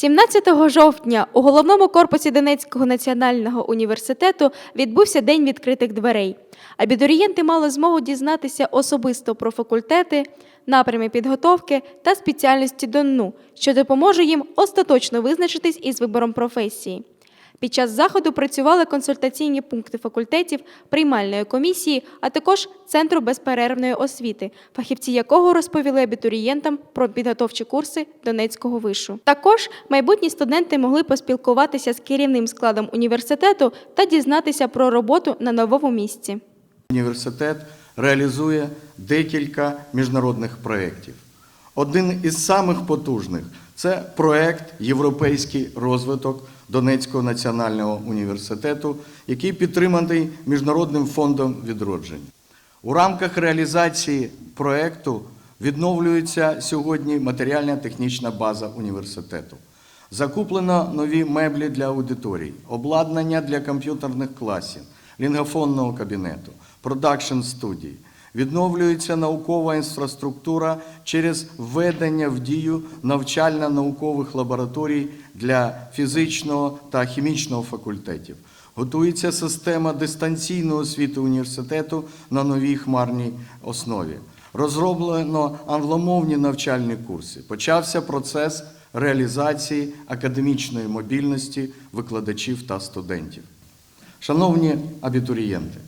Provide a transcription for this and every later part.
17 жовтня у головному корпусі Донецького національного університету відбувся День відкритих дверей. Абітурієнти мали змогу дізнатися особисто про факультети, напрями підготовки та спеціальності ДОННУ, що допоможе їм остаточно визначитись із вибором професії. Під час заходу працювали консультаційні пункти факультетів, приймальної комісії, а також Центру безперервної освіти, фахівці якого розповіли абітурієнтам про підготовчі курси Донецького вишу. Також майбутні студенти могли поспілкуватися з керівним складом університету та дізнатися про роботу на новому місці. Університет реалізує декілька міжнародних проєктів. Один із самих потужних це проєкт Європейський розвиток Донецького національного університету, який підтриманий Міжнародним фондом відродження. У рамках реалізації проєкту відновлюється сьогодні матеріальна-технічна база університету. Закуплено нові меблі для аудиторій, обладнання для комп'ютерних класів, лінгофонного кабінету, продакшн студій. Відновлюється наукова інфраструктура через введення в дію навчально-наукових лабораторій для фізичного та хімічного факультетів. Готується система дистанційної освіти університету на новій хмарній основі. Розроблено англомовні навчальні курси. Почався процес реалізації академічної мобільності викладачів та студентів. Шановні абітурієнти,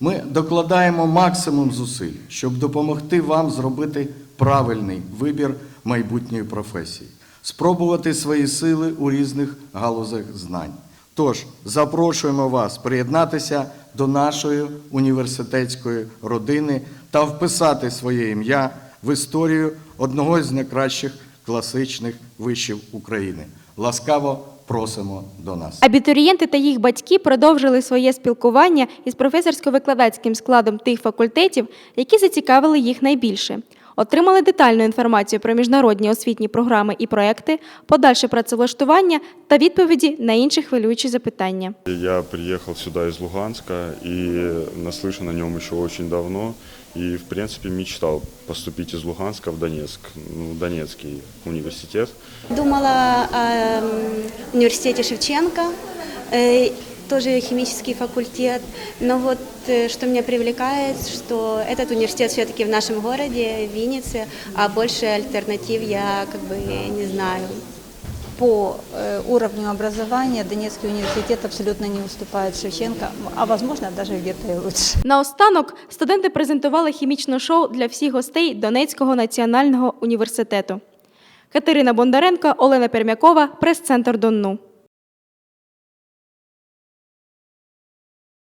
ми докладаємо максимум зусиль, щоб допомогти вам зробити правильний вибір майбутньої професії, спробувати свої сили у різних галузях знань. Тож запрошуємо вас приєднатися до нашої університетської родини та вписати своє ім'я в історію одного з найкращих класичних вишів України. Ласкаво просимо до нас. Абітурієнти та їх батьки продовжили своє спілкування із професорсько-викладацьким складом тих факультетів, які зацікавили їх найбільше. Отримали детальну інформацію про міжнародні освітні програми і проекти, подальше працевлаштування та відповіді на інші хвилюючі запитання. Я приехал сюда из Луганска и наслышан о нем еще очень давно. И, в принципе, мечтал поступить из Луганска в Донецк, ну, Донецкий университет. Думала о м, университете Шевченко, э, тоже химический факультет. Но вот э, что меня привлекает, что этот университет все-таки в нашем городе, в Виннице, а больше альтернатив я как бы не знаю. По э, уровню образования Донецкий университет абсолютно не уступает Шевченко, а возможно даже где-то и лучше. Наостанок студенти презентували хімічне шоу для всіх гостей Донецького національного університету. Катерина Бондаренко, Олена Пермякова, прес-центр Донну.